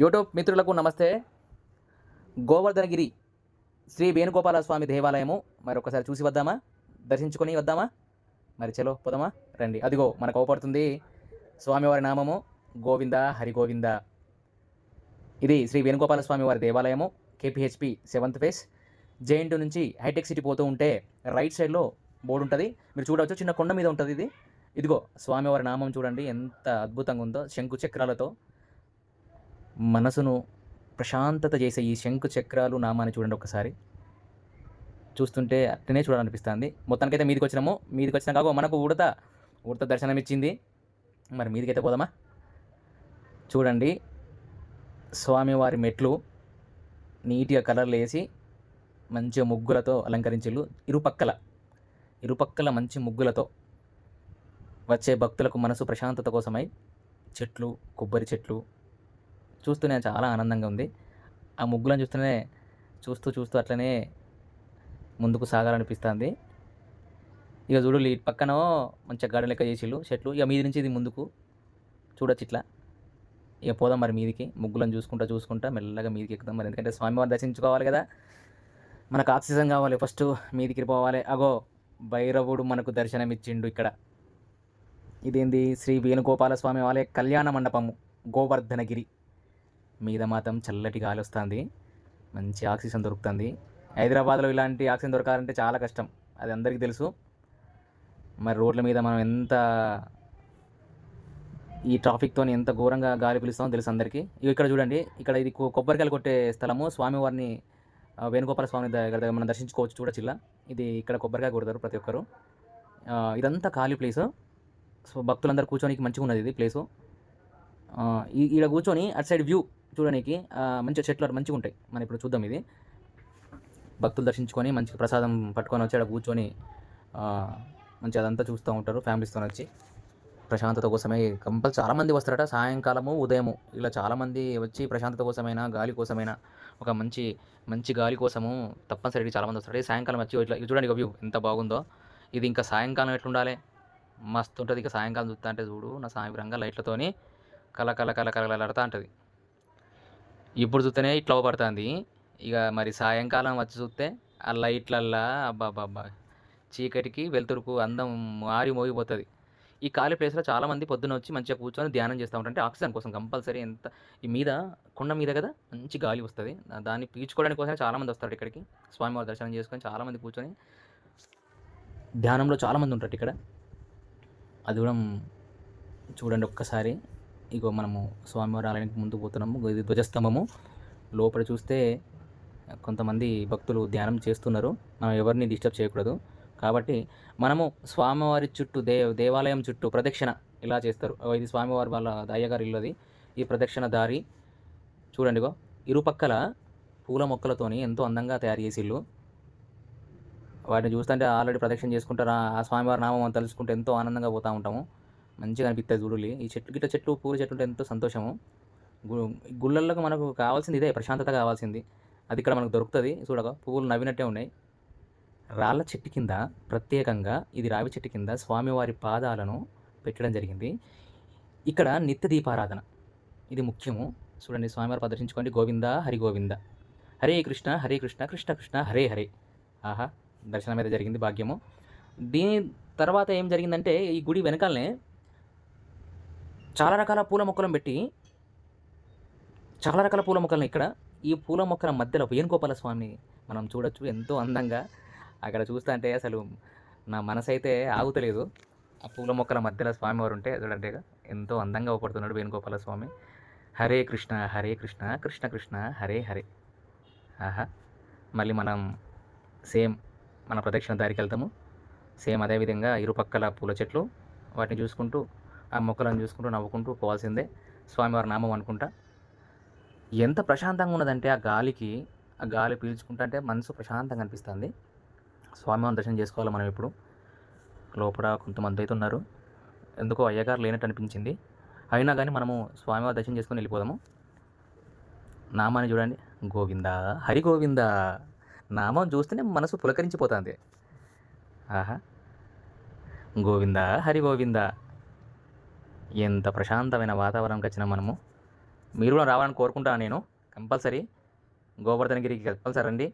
YouTube మిత్రులకు నమస్తే. గోవర్ధనగిరి శ్రీ వేణుగోపాల స్వామి దేవాలయము. మరి ఒకసారి చూసి వద్దామా? దర్శించుకొని వద్దామా? మరి చలో పోదామా? రండి. అదిగో మనకు అవపడుతుంది స్వామివారి నామము గోవింద హరిగోవింద. ఇది శ్రీ వేణుగోపాల స్వామి వారి దేవాలయము. కేపీహెచ్పి సెవెంత్ ఫేస్ జేఎన్టీ నుంచి హైటెక్ సిటీ పోతూ ఉంటే రైట్ సైడ్లో బోర్డు ఉంటుంది. మీరు చూడవచ్చు చిన్న కొండ మీద ఉంటుంది ఇది. ఇదిగో స్వామివారి నామం చూడండి. ఎంత అద్భుతంగా ఉందో శంకు చక్రాలతో. మనసును ప్రశాంతత చేసే ఈ శంకు చక్రాలు నామాన్ని చూడండి ఒకసారి. చూస్తుంటే అట్లనే చూడాలనిపిస్తుంది. మొత్తానికైతే మీదికి వచ్చినాము. మీదికి వచ్చినా కాక మనకు ఉడత ఉడత దర్శనం ఇచ్చింది. మరి మీదికైతే పోదామా? చూడండి. స్వామివారి మెట్లు నీట్గా కలర్లు వేసి మంచిగా ముగ్గులతో అలంకరించిళ్ళు. ఇరుపక్కల ఇరుపక్కల మంచి ముగ్గులతో వచ్చే భక్తులకు మనసు ప్రశాంతత కోసమై చెట్లు కొబ్బరి చెట్లు చూస్తూనే చాలా ఆనందంగా ఉంది. ఆ ముగ్గులను చూస్తూనే చూస్తూ చూస్తూ అట్లనే ముందుకు సాగాలనిపిస్తుంది. ఇక చూడు ఇటు పక్కన మంచిగా గార్డెన్ లెక్క చేసిళ్ళు చెట్లు. ఇక మీది నుంచి ఇది ముందుకు చూడొచ్చు ఇట్లా. ఇక పోదాం మరి మీదికి ముగ్గులను చూసుకుంటా చూసుకుంటా మెల్లగా మీదికి ఎక్కుదాం మరి. ఎందుకంటే స్వామివారిని దర్శించుకోవాలి కదా. మనకు ఆక్సిజన్ కావాలి ఫస్ట్ మీదికి పోవాలి. అగో భైరవుడు మనకు దర్శనం ఇచ్చిండు ఇక్కడ. ఇదేంది? శ్రీ వేణుగోపాల స్వామి ఆలయ కళ్యాణ మండపము గోవర్ధనగిరి. మీద మాత్రం చల్లటి గాలి వస్తుంది. మంచి ఆక్సిజన్ దొరుకుతుంది. హైదరాబాద్లో ఇలాంటి ఆక్సిజన్ దొరకాలంటే చాలా కష్టం. అది అందరికీ తెలుసు. మరి రోడ్ల మీద మనం ఎంత ఈ ట్రాఫిక్తో ఎంత ఘోరంగా గాలి పిలుస్తామో తెలుసు అందరికీ. ఇవి ఇక్కడ చూడండి. ఇక్కడ ఇది కొబ్బరికాయలు కొట్టే స్థలము. స్వామివారిని వేణుగోపాల స్వామి దగ్గర దగ్గర మనం దర్శించుకోవచ్చు చూడొచ్చు ఇలా ఇది ఇక్కడ కొబ్బరికాయ కొడతారు ప్రతి ఒక్కరు. ఇదంతా ఖాళీ ప్లేస్. సో భక్తులందరూ కూర్చోనికి మంచిగా ఉన్నది ఇది ప్లేసు. ఇక్కడ కూర్చొని అటు సైడ్ వ్యూ చూడడానికి మంచి మంచిగా చెట్లు అటు మంచిగా ఉంటాయి మనం ఇప్పుడు చూద్దాం ఇది భక్తులు దర్శించుకొని మంచిగా ప్రసాదం పట్టుకొని వచ్చి అక్కడ కూర్చొని మంచిగా అదంతా చూస్తూ ఉంటారు ఫ్యామిలీస్తో వచ్చి ప్రశాంతత కోసమే కంపల్ చాలామంది వస్తారట సాయంకాలము ఉదయము ఇలా చాలామంది వచ్చి ప్రశాంతత కోసమైనా గాలి కోసమైనా ఒక మంచి మంచి గాలి కోసము తప్పనిసరిగా చాలామంది వస్తారు ఈ సాయంకాలం వచ్చి ఇట్లా చూడండి వ్యూ ఎంత బాగుందో ఇది ఇంకా సాయంకాలం ఎట్లుండాలి మస్తు ఉంటుంది ఇక సాయంకాలం చూస్తా అంటే చూడు నా సాయంత్రంగా లైట్లతోని కల కల కల కలలాడుతూ ఉంటుంది ఇప్పుడు చూస్తేనే ఇట్లా పడుతుంది ఇక మరి సాయంకాలం వచ్చి చూస్తే ఆ లైట్లల్లా అబ్బాబ్బాబ్బా. చీకటికి వెలుతురుకు అందం మారి మోగిపోతుంది. ఈ ఖాళీ ప్లేస్లో చాలామంది పొద్దున వచ్చి మంచిగా కూర్చొని ధ్యానం చేస్తూ ఉంటారు. అంటే ఆక్సిజన్ కోసం కంపల్సరీ ఎంత ఈ మీద కొండ మీద కదా మంచి గాలి వస్తుంది. దాన్ని పీల్చుకోవడానికి కోసమే చాలామంది వస్తారు ఇక్కడికి. స్వామివారి దర్శనం చేసుకొని చాలామంది కూర్చొని ధ్యానంలో చాలామంది ఉంటారు ఇక్కడ. అది కూడా చూడండి ఒక్కసారి. ఇగో మనము స్వామివారి ఆలయానికి ముందు పోతున్నాము ఇది ధ్వజస్తంభము. లోపల చూస్తే కొంతమంది భక్తులు ధ్యానం చేస్తున్నారు. మనం ఎవరిని డిస్టర్బ్ చేయకూడదు. కాబట్టి మనము స్వామివారి చుట్టూ దే దేవాలయం చుట్టూ ప్రదక్షిణ ఇలా చేస్తారు. ఇది స్వామివారి వాళ్ళ అయ్యగారి ఇల్లది ఈ ప్రదక్షిణ దారి చూడండిగో ఇరుపక్కల పూల మొక్కలతోని ఎంతో అందంగా తయారు చేసి ఇల్లు. వాటిని చూస్తుంటే ఆల్రెడీ ప్రదక్షిణ చేసుకుంటారు ఆ- స్వామివారి నామం తలుచుకుంటే ఎంతో ఆనందంగా పోతూ ఉంటాము. మంచిగా అనిపిస్తుంది చూడులి. ఈ చెట్లు గిట్ల చెట్లు పూల చెట్లు ఉంటే ఎంతో సంతోషము. గుళ్ళల్లో మనకు కావాల్సింది ఇదే ప్రశాంతత కావాల్సింది. అది ఇక్కడ మనకు దొరుకుతుంది. చూడగా పువ్వులు నవ్వినట్టే ఉన్నాయి. రాళ్ళ చెట్టు కింద ప్రత్యేకంగా ఇది రావి చెట్టు కింద స్వామివారి పాదాలను పెట్టడం జరిగింది. ఇక్కడ నిత్య దీపారాధన. ఇది ముఖ్యము. చూడండి స్వామివారి ప్రదర్శించుకోండి. గోవింద హరి గోవింద. హరే కృష్ణ హరే కృష్ణ కృష్ణ కృష్ణ హరే హరే. ఆహా దర్శనం అయితే జరిగింది భాగ్యము. దీని తర్వాత ఏం జరిగిందంటే ఈ గుడి వెనకాలనే చాలా రకాల పూల మొక్కలను పెట్టి చాలా రకాల పూల మొక్కలను ఇక్కడ ఈ పూల మొక్కల మధ్యలో వేణుగోపాల స్వామి మనం చూడొచ్చు ఎంతో అందంగా. అక్కడ చూస్తా అంటే అసలు నా మనసు అయితే ఆగుతలేదు. ఆ పూల మొక్కల మధ్యలో స్వామివారు ఉంటే చూడండి ఎంతో అందంగా ఊపడుతున్నాడు వేణుగోపాల స్వామి హరే కృష్ణ హరే కృష్ణ కృష్ణ కృష్ణ హరే హరే. ఆహా మళ్ళీ మనం సేమ్ మన ప్రదక్షిణ దారికి వెళ్తాము. సేమ్ అదేవిధంగా ఇరుపక్కల పూల చెట్లు వాటిని చూసుకుంటూ ఆ మొక్కలను చూసుకుంటూ నవ్వుకుంటూ పోవాల్సిందే. స్వామివారి నామం అనుకుంటా. ఎంత ప్రశాంతంగా ఉన్నదంటే ఆ గాలికి ఆ గాలి పీల్చుకుంటా అంటే మనసు ప్రశాంతంగా అనిపిస్తుంది. స్వామివారిని దర్శనం చేసుకోవాలి మనం ఇప్పుడు? లోపల కొంతమంది అయితే ఉన్నారు. ఎందుకో అయ్యగారు లేనట్టు అనిపించింది. అయినా కానీ మనము స్వామివారి దర్శనం చేసుకొని వెళ్ళిపోదాము. నామాన్ని చూడండి. గోవింద హరి గోవింద. నామం చూస్తేనే మనసు పులకరించిపోతుంది. ఆహా. గోవింద హరి గోవింద. ఎంత ప్రశాంతమైన వాతావరణంకి వచ్చినా మనము. మీరు కూడా రావాలని కోరుకుంటాను నేను. కంపల్సరీ గోవర్ధనగిరికి కంపల్సరీ రండి.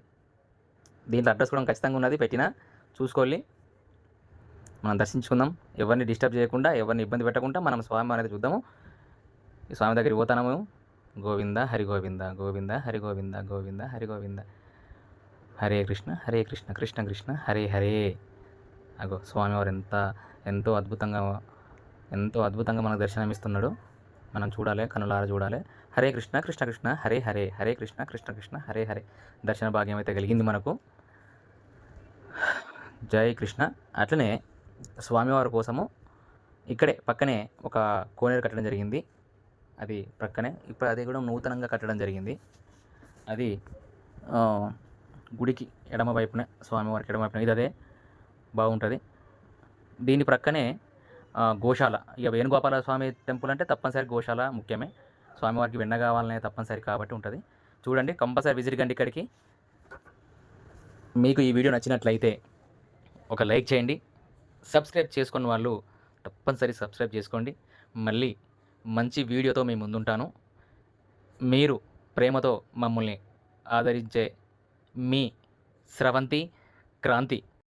దీంట్లో అడ్రస్ కూడా ఖచ్చితంగా ఉన్నది పెట్టిన చూసుకోవాలి మనం దర్శించుకుందాం. ఎవరిని డిస్టర్బ్ చేయకుండా ఎవరిని ఇబ్బంది పెట్టకుండా మనం స్వామి అనేది చూద్దాము. ఈ స్వామి దగ్గరికి పోతాము గోవింద హరి గోవింద గోవింద హరి గోవింద గోవింద హరి గోవింద. హరే కృష్ణ హరే కృష్ణ కృష్ణ కృష్ణ హరే హరే. అగో స్వామివారు ఎంత ఎంతో అద్భుతంగా ఎంతో అద్భుతంగా మనకు దర్శనమిస్తున్నాడు. మనం చూడాలి కనులారా చూడాలి. హరే కృష్ణ కృష్ణ కృష్ణ హరే హరే హరే కృష్ణ కృష్ణ కృష్ణ హరే హరే. దర్శన భాగ్యం అయితే కలిగింది మనకు. జై కృష్ణ. అట్లనే స్వామివారి కోసము ఇక్కడే పక్కనే ఒక కోనేరు కట్టడం జరిగింది. అది ప్రక్కనే. ఇప్పుడు అది కూడా నూతనంగా కట్టడం జరిగింది. అది గుడికి ఎడమ వైపున స్వామివారికి ఎడమ వైపున ఇది అదే బాగుంటుంది. దీని ప్రక్కనే గోశాల. ఇక వేణుగోపాల స్వామి టెంపుల్ అంటే తప్పనిసరి గోశాల ముఖ్యమే. స్వామివారికి వెన్న కావాలనే తప్పనిసరి కాబట్టి ఉంటుంది. చూడండి కంపల్సరీ విజిట్ కండి ఇక్కడికి. మీకు ఈ వీడియో నచ్చినట్లయితే ఒక లైక్ చేయండి. సబ్స్క్రైబ్ చేసుకున్న వాళ్ళు తప్పనిసరి సబ్స్క్రైబ్ చేసుకోండి. మళ్ళీ మంచి వీడియోతో మీ ముందుంటాను. మీరు ప్రేమతో మమ్మల్ని ఆదరించే మీ స్రవంతి క్రాంతి.